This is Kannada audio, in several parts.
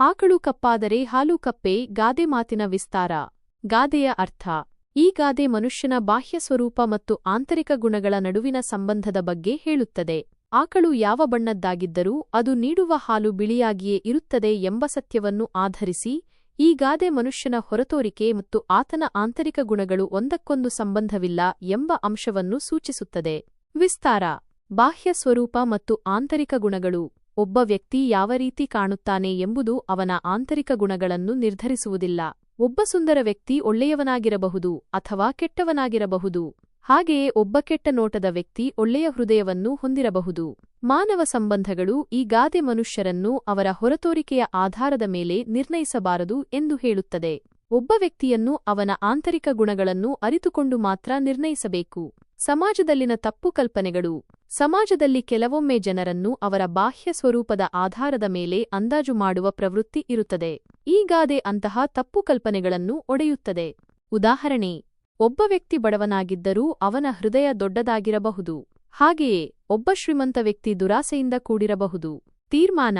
ಆಕಳು ಕಪ್ಪಾದರೆ ಹಾಲು ಕಪ್ಪೆ, ಗಾದೆ ಮಾತಿನ ವಿಸ್ತಾರ. ಗಾದೆಯ ಅರ್ಥ, ಈ ಗಾದೆ ಮನುಷ್ಯನ ಬಾಹ್ಯ ಸ್ವರೂಪ ಮತ್ತು ಆಂತರಿಕ ಗುಣಗಳ ನಡುವಿನ ಸಂಬಂಧದ ಬಗ್ಗೆ ಹೇಳುತ್ತದೆ. ಆಕಳು ಯಾವ ಬಣ್ಣದ್ದಾಗಿದ್ದರೂ ಅದು ನೀಡುವ ಹಾಲು ಬಿಳಿಯಾಗಿಯೇ ಇರುತ್ತದೆ ಎಂಬ ಸತ್ಯವನ್ನು ಆಧರಿಸಿ, ಈ ಗಾದೆ ಮನುಷ್ಯನ ಹೊರತೋರಿಕೆ ಮತ್ತು ಆತನ ಆಂತರಿಕ ಗುಣಗಳು ಒಂದಕ್ಕೊಂದು ಸಂಬಂಧವಿಲ್ಲ ಎಂಬ ಅಂಶವನ್ನು ಸೂಚಿಸುತ್ತದೆ. ವಿಸ್ತಾರ, ಬಾಹ್ಯ ಸ್ವರೂಪ ಮತ್ತು ಆಂತರಿಕ ಗುಣಗಳು. ಒಬ್ಬ ವ್ಯಕ್ತಿ ಯಾವ ರೀತಿ ಕಾಣುತ್ತಾನೆ ಎಂಬುದು ಅವನ ಆಂತರಿಕ ಗುಣಗಳನ್ನು ನಿರ್ಧರಿಸುವುದಿಲ್ಲ. ಒಬ್ಬ ಸುಂದರ ವ್ಯಕ್ತಿ ಒಳ್ಳೆಯವನಾಗಿರಬಹುದು ಅಥವಾ ಕೆಟ್ಟವನಾಗಿರಬಹುದು. ಹಾಗೆಯೇ ಒಬ್ಬ ಕೆಟ್ಟ ನೋಟದ ವ್ಯಕ್ತಿ ಒಳ್ಳೆಯ ಹೃದಯವನ್ನು ಹೊಂದಿರಬಹುದು. ಮಾನವ ಸಂಬಂಧಗಳು ಈ ಗಾದೆ ಮನುಷ್ಯರನ್ನು ಅವರ ಹೊರತೋರಿಕೆಯ ಆಧಾರದ ಮೇಲೆ ನಿರ್ಣಯಿಸಬಾರದು ಎಂದು ಹೇಳುತ್ತದೆ. ಒಬ್ಬ ವ್ಯಕ್ತಿಯನ್ನು ಅವನ ಆಂತರಿಕ ಗುಣಗಳನ್ನು ಅರಿತುಕೊಂಡು ಮಾತ್ರ ನಿರ್ಣಯಿಸಬೇಕು. ಸಮಾಜದಲ್ಲಿನ ತಪ್ಪು ಕಲ್ಪನೆಗಳು. ಸಮಾಜದಲ್ಲಿ ಕೆಲವೊಮ್ಮೆ ಜನರನ್ನು ಅವರ ಬಾಹ್ಯ ಸ್ವರೂಪದ ಆಧಾರದ ಮೇಲೆ ಅಂದಾಜು ಮಾಡುವ ಪ್ರವೃತ್ತಿ ಇರುತ್ತದೆ. ಈ ಅಂತಹ ತಪ್ಪು ಕಲ್ಪನೆಗಳನ್ನು ಒಡೆಯುತ್ತದೆ. ಉದಾಹರಣೆ. ಒಬ್ಬ ವ್ಯಕ್ತಿ ಬಡವನಾಗಿದ್ದರೂ ಅವನ ಹೃದಯ ದೊಡ್ಡದಾಗಿರಬಹುದು. ಹಾಗೆಯೇ ಒಬ್ಬ ಶ್ರೀಮಂತ ವ್ಯಕ್ತಿ ದುರಾಸೆಯಿಂದ ಕೂಡಿರಬಹುದು. ತೀರ್ಮಾನ.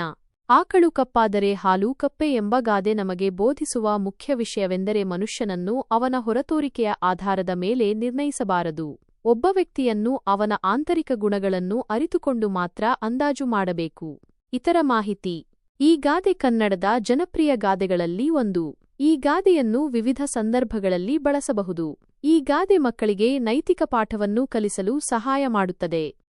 ಆಕಳು ಕಪ್ಪಾದರೆ ಹಾಲು, ಕಪ್ಪೆ ಎಂಬ ಗಾದೆ ನಮಗೆ ಬೋಧಿಸುವ ಮುಖ್ಯ ವಿಷಯವೆಂದರೆ ಮನುಷ್ಯನನ್ನು ಅವನ ಹೊರತೋರಿಕೆಯ ಆಧಾರದ ಮೇಲೆ ನಿರ್ಣಯಿಸಬಾರದು. ಒಬ್ಬ ವ್ಯಕ್ತಿಯನ್ನು ಅವನ ಆಂತರಿಕ ಗುಣಗಳನ್ನು ಅರಿತುಕೊಂಡು ಮಾತ್ರ ಅಂದಾಜು ಮಾಡಬೇಕು. ಇತರ ಮಾಹಿತಿ. ಈ ಗಾದೆ ಕನ್ನಡದ ಜನಪ್ರಿಯ ಗಾದೆಗಳಲ್ಲಿ ಒಂದು. ಈ ಗಾದೆಯನ್ನು ವಿವಿಧ ಸಂದರ್ಭಗಳಲ್ಲಿ ಬಳಸಬಹುದು. ಈ ಗಾದೆ ಮಕ್ಕಳಿಗೆ ನೈತಿಕ ಪಾಠವನ್ನು ಕಲಿಸಲು ಸಹಾಯ ಮಾಡುತ್ತದೆ.